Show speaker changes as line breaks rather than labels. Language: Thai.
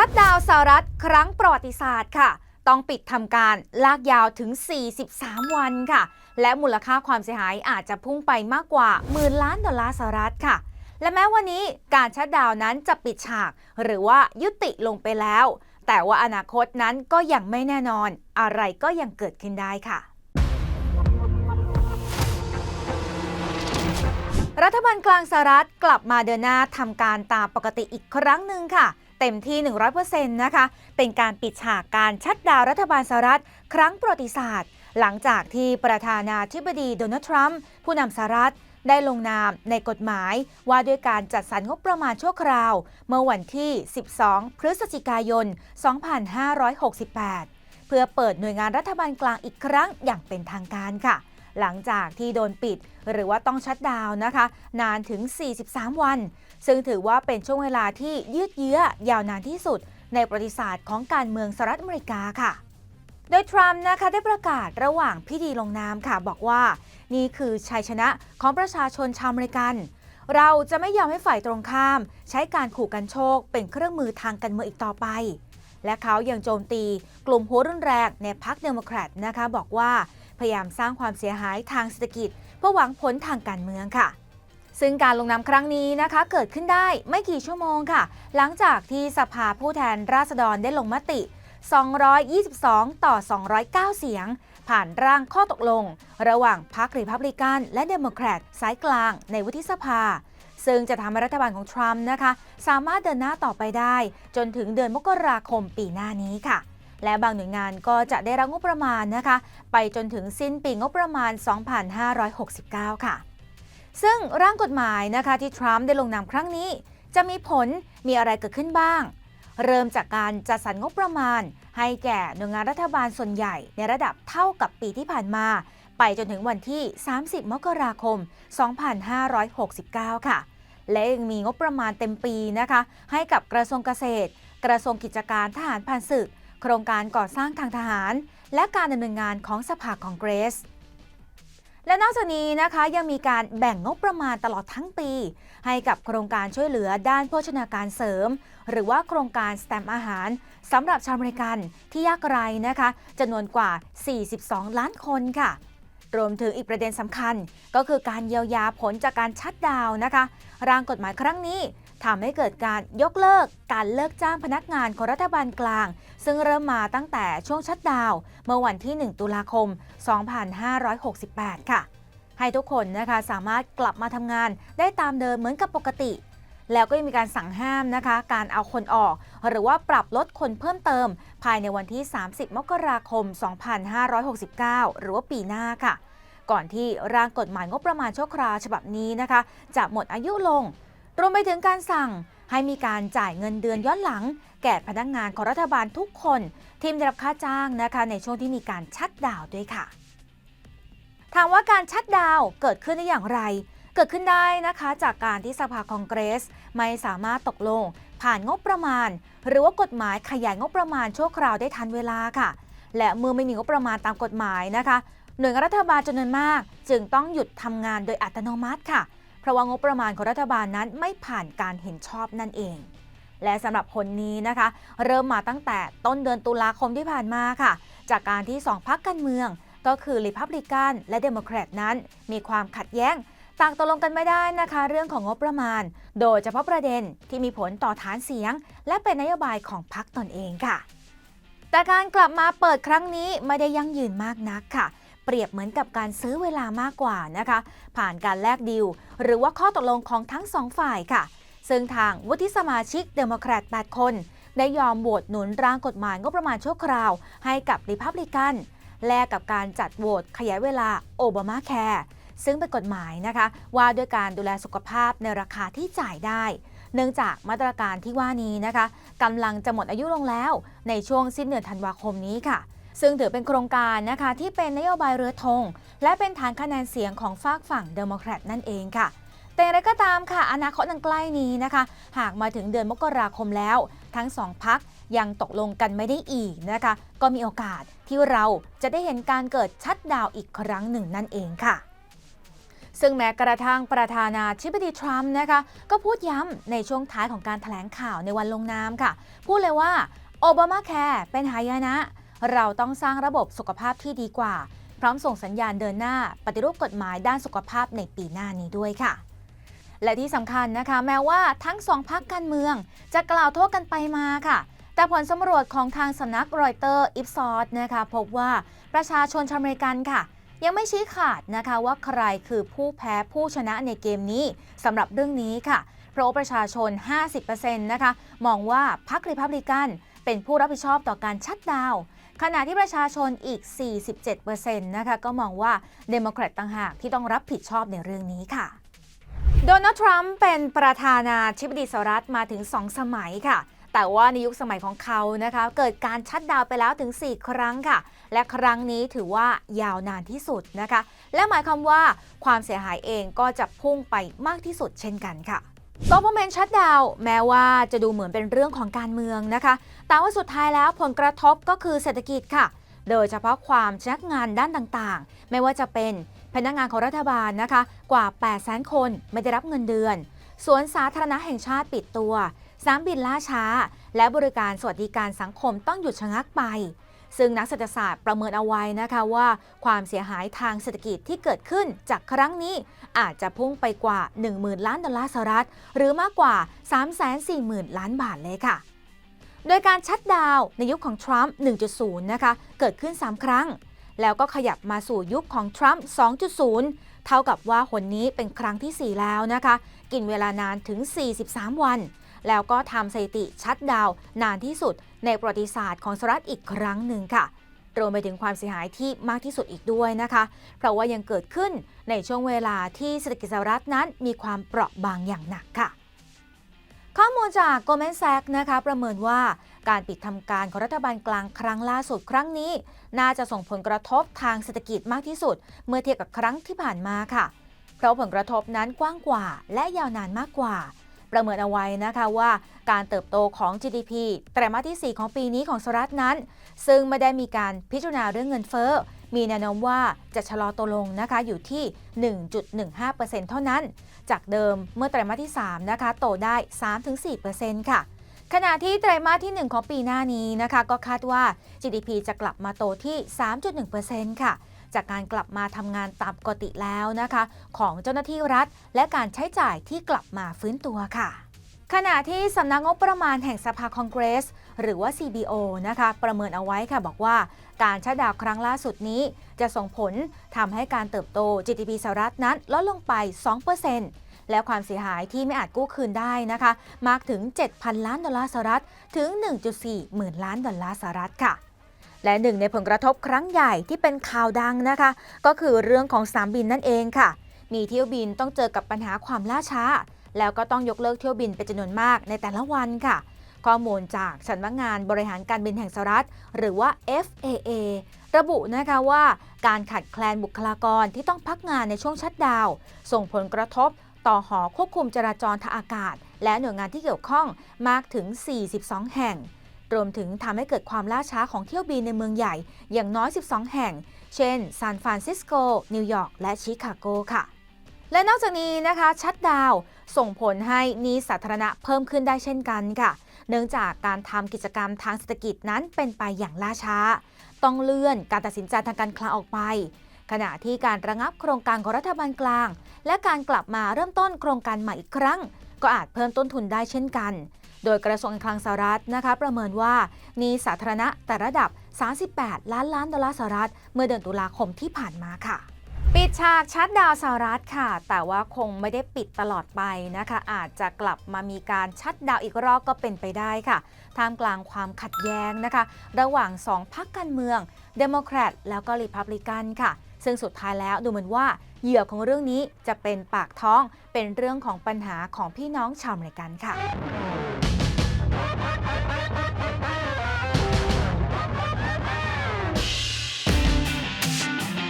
ชัดดาวสหรัฐครั้งประวัติศาสตร์ค่ะ ต้องปิดทำการลากยาวถึง 43 วันค่ะ และมูลค่าความเสียหายอาจจะพุ่งไปมากกว่าหมื่นล้านดอลลาร์สหรัฐค่ะ และแม้วันนี้การชัดดาวนั้นจะปิดฉาก หรือว่ายุติลงไปแล้ว แต่ว่าอนาคตนั้นก็ยังไม่แน่นอน อะไรก็ยังเกิดขึ้นได้ค่ะรัฐบาลกลางสหรัฐกลับมาเดินหน้าทำการตามปกติอีกครั้งหนึ่งค่ะ เต็มที่ 100%นะคะ เป็นการปิดฉากการชัดดาวรัฐบาลสหรัฐ ครั้งประวัติศาสตร์ หลังจากที่ประธานาธิบดีโดนัลด์ทรัมป์ผู้นำสหรัฐได้ลงนามในกฎหมายว่าด้วยการจัดสรรงบประมาณชั่วคราว เมื่อวันที่ 12 พฤศจิกายน 2568 เพื่อเปิดหน่วยงานรัฐบาลกลางอีกครั้งอย่างเป็นทางการค่ะ หลังจากที่โดนปิด หรือว่าต้องชัดดาวน์นะคะ นานถึง 43 วัน ซึ่งถือว่าเป็นช่วงเวลาที่ยืดเยื้อยาวนานที่สุด ในประวัติศาสตร์ของการเมืองสหรัฐอเมริกาค่ะโดยทรัมป์นะคะได้ประกาศระหว่างพิธีลงนามค่ะบอกว่า นี่คือชัยชนะของประชาชนชาวอเมริกัน เราจะไม่ยอมให้ฝ่ายตรงข้าม ใช้การขู่กันโชค เป็นเครื่องมือทางการเมืองอีกต่อไป และเขายังโจมตีกลุ่มหัวรุนแรงในพรรคเดโมแครตนะคะบอกว่า พยายามสร้างความเสียหายทางเศรษฐกิจ เพื่อหวังผลทางการเมืองค่ะ ซึ่งการลงนามครั้งนี้นะคะเกิดขึ้นได้ไม่กี่ชั่วโมงค่ะ หลังจากที่สภาผู้แทนราษฎรได้ลงมติ 222 ต่อ 209 เสียง ผ่านร่างข้อตกลง ระหว่างพรรครีพับลิกัน และเดโมแครตสายกลางในวุฒิสภาซึ่งจะทำให้รัฐบาลของทรัมป์นะคะ สามารถเดินหน้าต่อไปได้ จนถึงเดือนมกราคมปีหน้านี้ค่ะ และบางหน่วยงานก็จะได้รับงบประมาณนะคะ ไปจนถึงสิ้นปีงบประมาณ 2569 ค่ะ ซึ่งร่างกฎหมายนะคะที่ทรัมป์ได้ลงนามครั้งนี้ จะมีผลมีอะไรเกิดขึ้นบ้าง เริ่มจากการจัดสรรงบประมาณ ให้แก่หน่วยงานรัฐบาลส่วนใหญ่ในระดับเท่ากับปีที่ผ่านมา ไปจนถึงวันที่ 30 มกราคม 2569 ค่ะและยังมีงบประมาณเต็มปีนะคะ ให้กับกระทรวงเกษตร กระทรวงกิจการทหารผ่านศึก โครงการก่อสร้างทางทหาร และการดำเนินงานของสภาคองเกรส และนอกจากนี้นะคะยังมีการแบ่งงบประมาณตลอดทั้งปี ให้กับโครงการช่วยเหลือด้านโภชนาการเสริม หรือว่าโครงการสแตมป์อาหารสำหรับชาวอเมริกันที่ยากไร้นะคะจำนวนกว่า 42 ล้านคนค่ะ รวมถึงอีกประเด็นสำคัญ ก็คือการเยียวยาผลจากการชัดดาวน์นะคะ ร่างกฎหมายครั้งนี้ทำให้เกิดการยกเลิกการเลิกจ้างพนักงานของรัฐบาลกลาง ซึ่งเริ่มมาตั้งแต่ช่วงชัดดาวน์เมื่อวันที่ 1 ตุลาคม 2568 ค่ะ ให้ทุกคนนะคะสามารถกลับมาทำงานได้ตามเดิมเหมือนกับปกติ แล้วก็ยังมีการสั่งห้ามนะคะ การเอาคนออก หรือว่าปรับลดคนเพิ่มเติม ภายในวันที่ 30 มกราคม 2569 หรือว่าปีหน้าค่ะ ก่อนที่ร่างกฎหมายงบประมาณชั่วคราวฉบับนี้นะคะ จะหมดอายุลง รวมไปถึงการสั่งให้มีการจ่ายเงินเดือนย้อนหลัง แก่พนักงานของรัฐบาลทุกคนที่ได้รับค่าจ้างนะคะ ในช่วงที่มีการชัดดาวด้วยค่ะถามว่าการชัดดาวเกิดขึ้นได้อย่างไร เกิดขึ้นได้นะคะจากการที่สภาคองเกรส ไม่สามารถตกลง ผ่านงบประมาณ หรือว่ากฎหมายขยายงบประมาณชั่วคราวได้ทันเวลาค่ะ และเมื่อไม่มีงบประมาณตามกฎหมายนะคะ หน่วยงานรัฐบาลจำนวนมาก จึงต้องหยุดทำงานโดยอัตโนมัติค่ะ เพราะว่างบประมาณของรัฐบาลนั้นไม่ผ่านการเห็นชอบนั่นเอง และสำหรับผลนี้นะคะ เริ่มมาตั้งแต่ต้นเดือนตุลาคมที่ผ่านมาค่ะ จากการที่สองพรรคการเมือง ก็คือริพับลิกันและเดโมแครตนั้น มีความขัดแย้ง ต่างตกลงกันไม่ได้นะคะ เรื่องของงบประมาณ โดยเฉพาะประเด็นที่มีผลต่อฐานเสียง และเป็นนโยบายของพรรคตนเองค่ะ แต่การกลับมาเปิดครั้งนี้ไม่ได้ยั่งยืนมากนักค่ะ เปรียบเหมือนกับการซื้อเวลามากกว่านะคะ ผ่านการแลกดีลหรือว่าข้อตกลงของทั้งสองฝ่ายค่ะ ซึ่งทางวุฒิสมาชิกเดโมแครต 8 คน ได้ยอมโหวตหนุนร่างกฎหมายงบประมาณชั่วคราว ให้กับริพับลิกันแลกกับการจัดโหวตขยายเวลาโอบามาแคร์ ซึ่งเป็นกฎหมายนะคะ ว่าด้วยการดูแลสุขภาพในราคาที่จ่ายได้ เนื่องจากมาตรการที่ว่านี้นะคะกำลังจะหมดอายุลงแล้ว ในช่วงสิ้นเดือนธันวาคมนี้ค่ะ ซึ่งถือเป็นโครงการนะคะที่เป็นนโยบายเรือธงและเป็นฐานคะแนนเสียงของฝากฝั่งเดโมแครตนั่นเองค่ะแต่อย่างไรก็ตามค่ะ อนาคตอันใกล้นี้นะคะ หากมาถึงเดือนมกราคมแล้ว ทั้งสองพักยังตกลงกันไม่ได้อีกนะคะ ก็มีโอกาสที่เราจะได้เห็นการเกิดชัดดาวอีกครั้งหนึ่งนั่นเองค่ะ ซึ่งแม้กระทั่งประธานาธิบดีทรัมป์นะคะ ก็พูดย้ำในช่วงท้ายของการถแถลงข่าวในวันลงนามค่ะ พูดเลยว่าโอบามาแคร์เป็นหายนะ เราต้องสร้างระบบสุขภาพที่ดีกว่า พร้อมส่งสัญญาณเดินหน้า ปฏิรูปกฎหมายด้านสุขภาพในปีหน้านี้ด้วยค่ะและที่สำคัญนะคะ แม้ว่าทั้งสองพักการเมือง จะกล่าวโทษกันไปมาค่ะ แต่ผลสำรวจของทางสำนักรอยเตอร์อิฟซอสนะคะ พบว่าประชาชนชาวอเมริกันค่ะ ยังไม่ชี้ขาดนะคะว่าใครคือผู้แพ้ผู้ชนะในเกมนี้สำหรับเรื่องนี้ค่ะ เพราะประชาชน 50%นะคะมองว่าพรรครีพับลิกันเป็นผู้รับผิดชอบต่อการชัดดาวขณะที่ประชาชนอีก 47%นะคะก็มองว่าเดโมแครตต่างหากที่ต้องรับผิดชอบในเรื่องนี้ค่ะ โดนัลด์ทรัมป์เป็นประธานาธิบดีสหรัฐมาถึง 2 สมัยค่ะ แต่ว่าในยุคสมัยของเขานะคะ เกิดการชัดดาวไปแล้วถึง 4 ครั้งค่ะ และครั้งนี้ถือว่ายาวนานที่สุดนะคะ และหมายความว่าความเสียหายเองก็จะพุ่งไปมากที่สุดเช่นกันค่ะกอ v e r n m e n t shutdown แม้ว่าจะดูเหมือนเป็นเรื่องของการเมืองนะคะ แต่ว่าสุดท้ายแล้วผลกระทบก็คือเศรษฐกิจค่ะ โดยเฉพาะความชะงักงานด้านต่างๆ ไม่ว่าจะเป็นพนักงานของรัฐบาลนะคะ กว่า 800,000 คนไม่ได้รับเงินเดือน สวนสาธารณะแห่งชาติปิดตัว สามบินล่าช้า และบริการสวัสดิการสังคมต้องหยุดชะงักไป ซึ่งนักเศรษฐศาสตร์ประเมินเอาไว้นะคะว่า ความเสียหายทางเศรษฐกิจที่เกิดขึ้นจากครั้งนี้อาจจะพุ่งไปกว่า 10,000 ล้านดอลลาร์สหรัฐ หรือมากกว่า 340,000 ล้านบาทเลยค่ะ โดยการชัดดาวในยุคของทรัมป์ 1.0 นะคะ เกิดขึ้น 3 ครั้ง แล้วก็ขยับมาสู่ยุคของทรัมป์ 2.0 เท่ากับว่าหนนี้เป็นครั้งที่ 4 แล้วนะคะ กินเวลานานถึง 43 วัน แล้วก็ทำสถิติชัดดาวนานที่สุดในประวัติศาสตร์ของสหรัฐอีกครั้งหนึ่งค่ะรวมไปถึงความเสียหายที่มากที่สุดอีกด้วยนะคะ เพราะว่ายังเกิดขึ้นในช่วงเวลาที่เศรษฐกิจสหรัฐนั้นมีความเปราะบางอย่างหนักค่ะ ข้อมูลจาก Goldman Sachs นะคะ ประเมินว่าการปิดทำการของรัฐบาลกลางครั้งล่าสุดครั้งนี้ น่าจะส่งผลกระทบทางเศรษฐกิจมากที่สุด เมื่อเทียบกับครั้งที่ผ่านมาค่ะ เพราะผลกระทบนั้นกว้างกว่าและยาวนานมากกว่า ประเมินเอาไว้นะคะว่าการเติบโตของ GDP ไตรมาสที่ 4 ของปีนี้ของสหรัฐนั้น ซึ่งไม่ได้มีการพิจารณาเรื่องเงินเฟ้อ มีแนวโน้มว่าจะชะลอตัวลงนะคะอยู่ที่ 1.15%เท่านั้น จากเดิมเมื่อไตรมาสที่ 3 นะคะ โตได้ 3-4%ค่ะขณะที่ไตรมาสที่ 1 ของปีหน้านี้นะคะ ก็คาดว่า GDP จะกลับมาโตที่ 3.1%ค่ะ จากการกลับมาทำงานตามปกติแล้วนะคะ ของเจ้าหน้าที่รัฐ และการใช้จ่ายที่กลับมาฟื้นตัวค่ะขณะที่สำนักงบประมาณแห่งสภาคองเกรส หรือว่า CBO นะคะ ประเมินเอาไว้ค่ะบอกว่า การชัดดาวครั้งล่าสุดนี้ จะส่งผลทำให้การเติบโต GDP สหรัฐนั้นลดลงไป 2%และความเสียหายที่ไม่อาจกู้คืนได้นะคะ มากถึง 7,000 ล้านดอลลาร์สหรัฐ ถึง 1.4 หมื่นล้านดอลลาร์สหรัฐค่ะ และหนึ่งในผลกระทบครั้งใหญ่ที่เป็นข่าวดังนะคะ ก็คือเรื่องของสนามบินนั่นเองค่ะ มีเที่ยวบินต้องเจอกับปัญหาความล่าช้า แล้วก็ต้องยกเลิกเที่ยวบินเป็นจำนวนมากในแต่ละวันค่ะ ข้อมูลจากสำนักงานบริหารการบินแห่งสหรัฐ หรือว่า FAA ระบุนะคะว่าการขาดแคลนบุคลากรที่ต้องพักงานในช่วงชัดดาว ส่งผลกระทบต่อหอควบคุมจราจรทางอากาศ และหน่วยงานที่เกี่ยวข้องมากถึง 42 แห่ง รวมถึงทำให้เกิดความล่าช้าของเที่ยวบินในเมืองใหญ่อย่างน้อย 12 แห่ง เช่นซานฟรานซิสโก นิวยอร์ก และชิคาโกค่ะ และนอกจากนี้นะคะชัดดาวส่งผลให้นี้สาธารณะเพิ่มขึ้นได้เช่นกันค่ะ เนื่องจากการทำกิจกรรมทางเศรษฐกิจนั้นเป็นไปอย่างล่าช้า ต้องเลื่อนการตัดสินใจทางการคลังออกไปขณะที่การระงับโครงการของรัฐบาลกลาง และการกลับมาเริ่มต้นโครงการใหม่อีกครั้ง ก็อาจเพิ่มต้นทุนได้เช่นกัน โดยกระทรวงคลังสหรัฐนะคะประเมินว่านี้สาธารณะแต่ระดับ 38 ล้านล้านดอลลาร์สหรัฐ เมื่อเดือนตุลาคมที่ผ่านมาค่ะปิดฉากชัดดาวสหรัฐค่ะ แต่ว่าคงไม่ได้ปิดตลอดไปนะคะ อาจจะกลับมามีการชัดดาวอีกรอบก็เป็นไปได้ค่ะท่ามกลางความขัดแย้งนะคะ ระหว่างสองพรรคการเมืองเดโมแครตแล้วก็ริพับลิกันค่ะ ซึ่งสุดท้ายแล้วดูเหมือนว่าเหยื่อของเรื่องนี้จะเป็นปากท้องเป็นเรื่องของปัญหาของพี่น้องชาวอเมริกันค่ะ